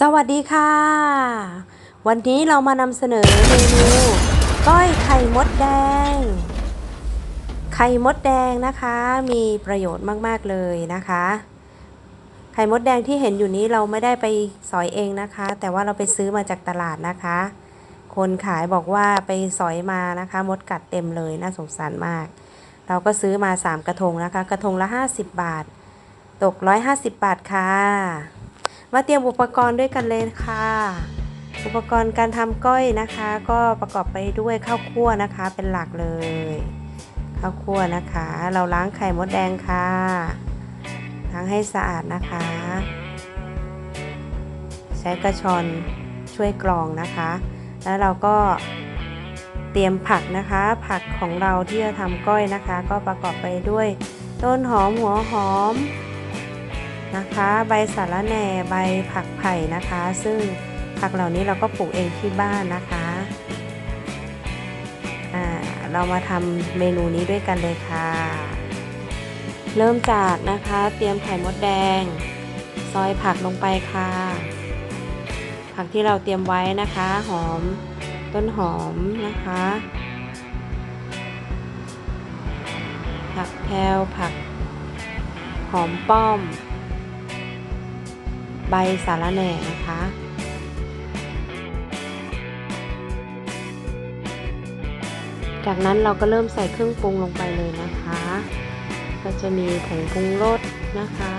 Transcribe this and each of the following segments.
สวัสดีค่ะ วันนี้เรามานำเสนอเมนูก้อยไข่มดแดง ไข่มดแดงนะคะ มีประโยชน์มาก ๆ เลยนะคะ ไข่มดแดงที่เห็นอยู่นี้เราไม่ได้ไปสอยเองนะคะ แต่ว่าเราไปซื้อมาจากตลาดนะคะ คนขายบอกว่าไปสอยมานะคะ มดกัดเต็มเลยน่าสงสารมาก เราก็ซื้อมา 3 กระทงนะคะ กระทงละ 50 บาท ตก 150 บาทค่ะ มาเตรียมอุปกรณ์ด้วยกันเลยค่ะ อุปกรณ์การทำก้อยนะคะ ก็ประกอบไปด้วยข้าวคั่วนะคะ เป็นหลักเลยข้าวคั่วนะคะ เราล้างไข่มดแดงค่ะล้างให้สะอาดนะคะ ใช้กระชอนช่วยกรองนะคะ แล้วเราก็เตรียมผักนะคะ ผักของเราที่จะทำก้อยนะคะ ก็ประกอบไปด้วย ต้นหอมหัวหอม นะคะ ใบสาระแหน่ใบผักไผ่นะคะ ซึ่งผักเหล่านี้เราก็ปลูกเองที่บ้านนะคะอ่าเรามาทำเมนูนี้ด้วยกันเลยค่ะ เริ่มจากนะคะเตรียมไข่มดแดง ซอยผักลงไปค่ะ ผักที่เราเตรียมไว้นะคะ หอมต้นหอมนะคะ ผักแพรวผักหอมป้อม ใบสาระแหน่นะคะ จากนั้นเราก็เริ่มใส่เครื่องปรุงลงไปเลยนะคะ ก็จะมีผงปรุงรสนะคะ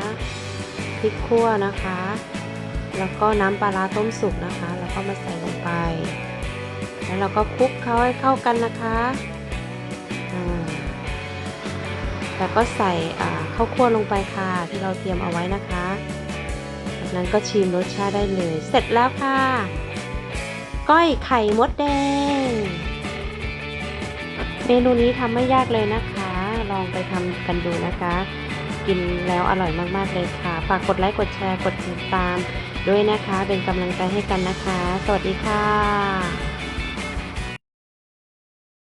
พริกขั่วนะคะ แล้วก็น้ำปลาร้าต้มสุกนะคะ แล้วก็มาใส่ลงไป แล้วเราก็คลุกเขาให้เข้ากันนะคะแล้วก็ใส่ข้าวคั่วลงไปค่ะที่เราเตรียมเอาไว้นะคะ นั้นก็ชิมรสชาติได้เลย เสร็จแล้วค่ะ ก้อยไข่มดแดง เมนูนี้ทำไม่ยากเลยนะคะ ลองไปทำกันดูนะคะ กินแล้วอร่อยมากๆเลยค่ะ ฝากกดไลค์ กดแชร์ กดติดตามด้วยนะคะ เป็นกำลังใจให้กันนะคะ สวัสดีค่ะ